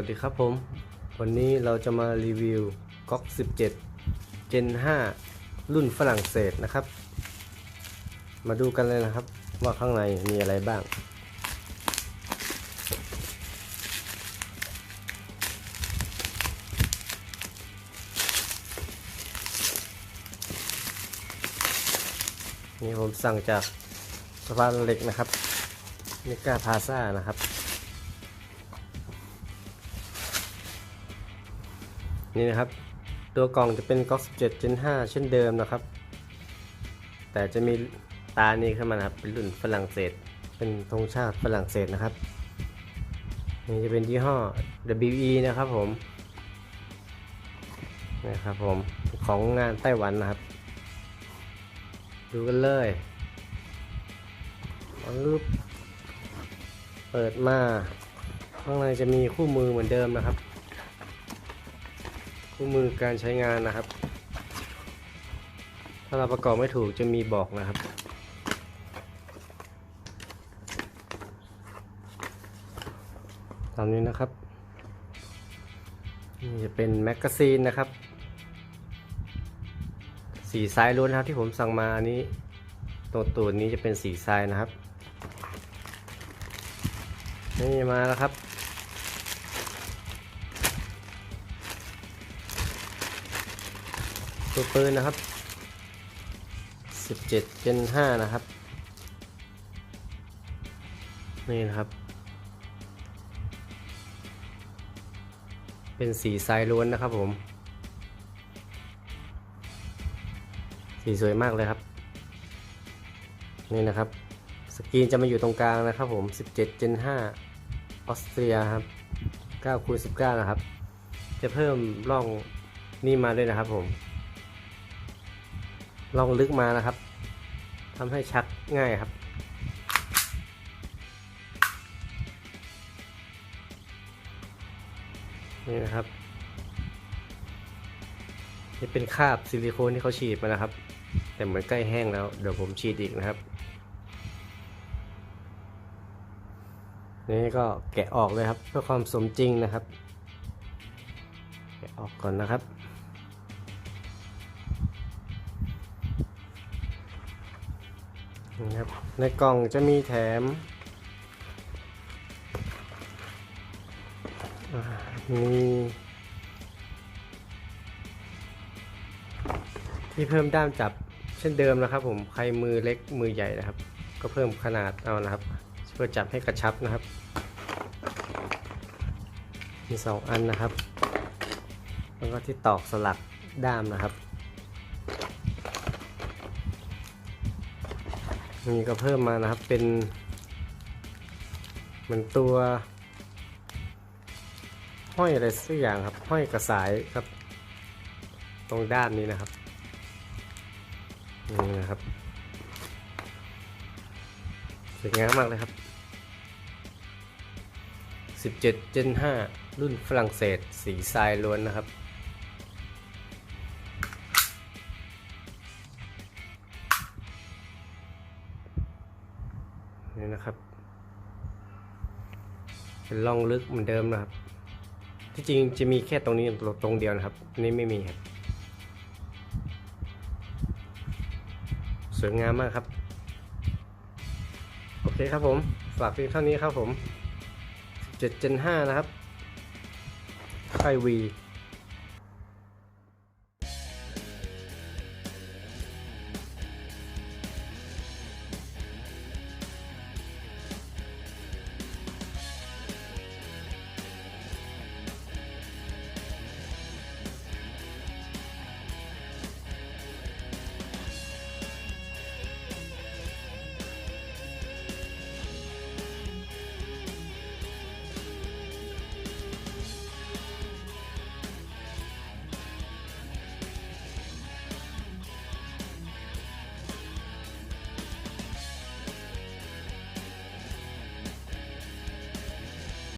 วัสดีครับผม วันนี้เราจะมารีวิวก๊อก 17 Gen 5 รุ่นฝรั่งเศสนะครับ มาดูกันเลยนะครับ ว่าข้างในมีอะไรบ้าง นี่ผมสั่งจากสะพานเหล็กนะครับนิก้าพาซ่านะครับ นี่นะครับ ตัวกล่องจะเป็นก๊อก17 Gen 5 เช่นเดิมนะครับ แต่จะมีตานี้ขึ้นมานะครับ เป็นรุ่นฝรั่งเศส เป็นธงชาติฝรั่งเศสนะครับ นี่จะเป็นยี่ห้อ WE นะครับผมนะครับผมของงานไต้หวันนะครับ ดูกันเลยปึ๊บเปิดมา ข้างในจะมีคู่มือเหมือนเดิมนะครับ คู่มือการใช้งานนะครับ ถ้าเราประกอบไม่ถูกจะมีบอกนะครับตามนี้นะครับนี่จะเป็นแมกกาซีนนะครับ สีไซส์ล้วนนะครับที่ผมสั่งมาอันนี้ตัวตัวนี้จะเป็นสีไซส์นะครับ นี่มาแล้วครับ ตัวปืนนะครับ 17 Gen 5 นะครับ นี่นะครับ เป็นสีทรายล้วนนะครับผม สีสวยมากเลยครับ นี่นะครับ สกรีนจะมาอยู่ตรงกลางนะครับผม 17 Gen 5 ออสเตรียครับ9คูณ19 นะครับ จะเพิ่มร่องนี่มาด้วยนะครับผม ลองลึกมานะครับทำให้ชักง่ายครับ นี่นะครับนี่เป็นคราบซิลิโคนที่เขาฉีดมานะครับ แต่เหมือนใกล้แห้งแล้ว เดี๋ยวผมฉีดอีกนะครับ นี่ก็แกะออกเลยครับ เพื่อความสมจริงนะครับ แกะออกก่อนนะครับ นะครับในกล่องจะมีแถมมีที่เพิ่มด้ามจับเช่นเดิมนะครับ ผมใครมือเล็กมือใหญ่นะครับ ก็เพิ่มขนาดเอานะครับเพื่อจับให้กระชับนะครับ มีสองอันนะครับ แล้วก็ที่ตอกสลักด้ามนะครับ นี่ก็เพิ่มมานะครับเป็นเหมือนตัว ห้อยอะไรสักอย่างครับ ห้อยกระสายครับ ตรงด้านนี้นะครับนี่นะครับสวยงามมากเลยครับ 17 Gen 5 รุ่นฝรั่งเศส สีทรายล้วนนะครับ นี่นะครับ เป็นร่องลึกเหมือนเดิมนะครับ ที่จริงจะมีแค่ตรงนี้ตรงเดียวนะครับนนี้ไม่มีครับสวยงามมากครับ โอเคครับผม ฝากเพียงเท่านี้ครับผม 17 Gen 5 นะครับไควี